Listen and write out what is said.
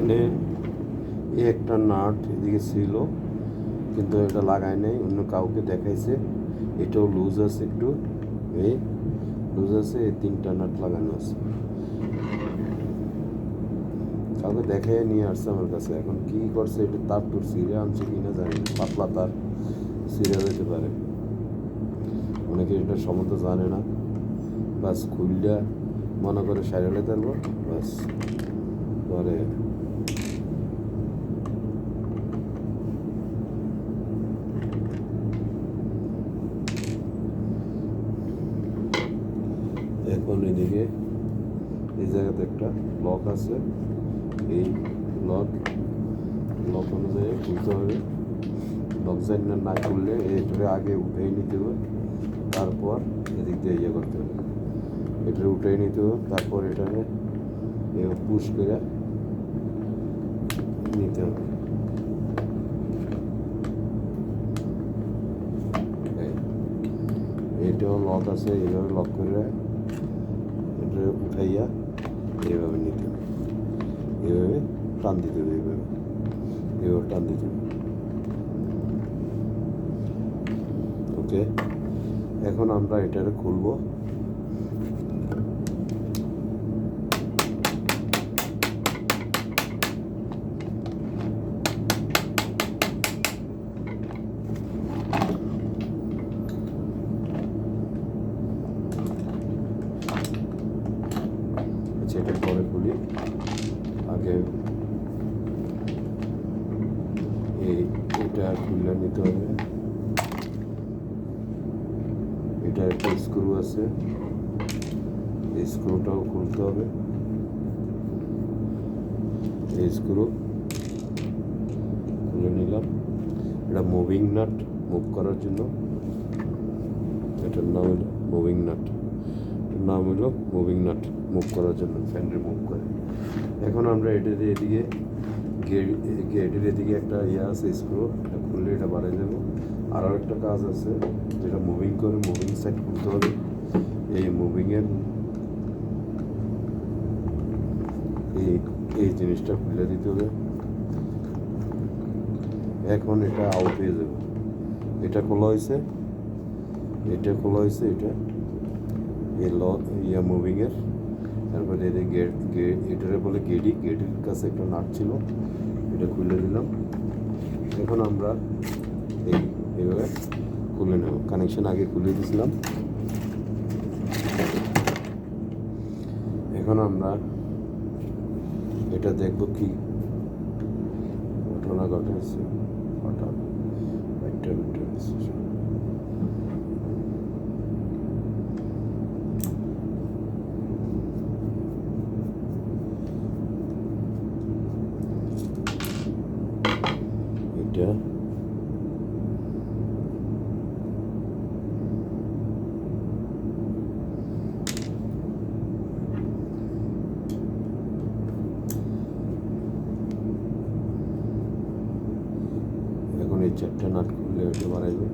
এখানে এই একটা নাট এদিকে ছিল, কিন্তু এটা লাগায় নাই, অন্য কাউকে দেখাইছে। এটাও লুজ আছে একটু। এই লুজ আছে, এই তিনটা নাট লাগানো আছে। কাউকে দেখাই নিয়ে আসছে আমার কাছে। এখন কি করছে, এটা তার তোর সিরে আনছে কি না জানি। পাতলা তার সিরে যেতে পারে। অনেকে এটা সম্বন্ধে জানে না। বাস খুলটা মনে করে সাইডে তারপর বাস। পরে এখন এদিকে, এই জায়গাতে একটা লক আছে। এই লক লক অনুযায়ী খুলতে হবে। লক জানি না না খুললে এটারে আগে উঠেই নিতে হবে। তারপর এদিক দিয়ে ইয়ে করতে হবে। এটারে উঠেই নিতে হবে, তারপর এটারে পুশ করে নিতে হবে। এটাও লক আছে, এইভাবে লক করে এটা উঠাইয়া এইভাবে নিতে হবে। এইভাবে টান দিতে হবে, এইভাবে। এইভাবে টান দিতে হবে। ওকে? এখন আমরা এটারে খুলবো। আচ্ছা এটা পরে খুলি আগে এই, এটা খুলে নিতে হবে। এটা একটা স্ক্রু আছে। এই স্ক্রুটাও খুলতে হবে। এই স্ক্রু খুলে নিলাম। এটা মুভিং নাট মুভ করার জন্য। এটার নাম হলো মুভিং নাট নাম হলো মুভিং নাট মুভ করার জন্য ফ্যান রিমুভ করে। এখন আমরা এটা দিয়ে এদিকে গেটের এদিকে একটা ইয়ে আছে স্ক্রু এটা খুললে এটা বাড়াই দেবো। আরও একটা কাজ আছে, যেটা মুভিং করে মুভিং সাইড করতে হবে। এই মুভিংয়ের এই এই জিনিসটা খুলে দিতে হবে। এখন এটা আউট হয়ে যাবে। এটা খোলা হয়েছে। এটা খোলা হয়েছে, এটা এই ল, ইয়া মুভিংয়ের তারপরে এদের গেট গেট এটারে বলে গেডি গেটের কাছে একটা নাট ছিল। এটা খুলে দিলাম। এখন আমরা এই এইভাবে খুলে নেব। কানেকশন আগে খুলে দিয়েছিলাম এখন আমরা এটা দেখব কি? ঘটনা ঘটেছে। হঠাৎ একটা একটা এটা এখন এই চারটা নাট খুললে ওটা বাড়াইবে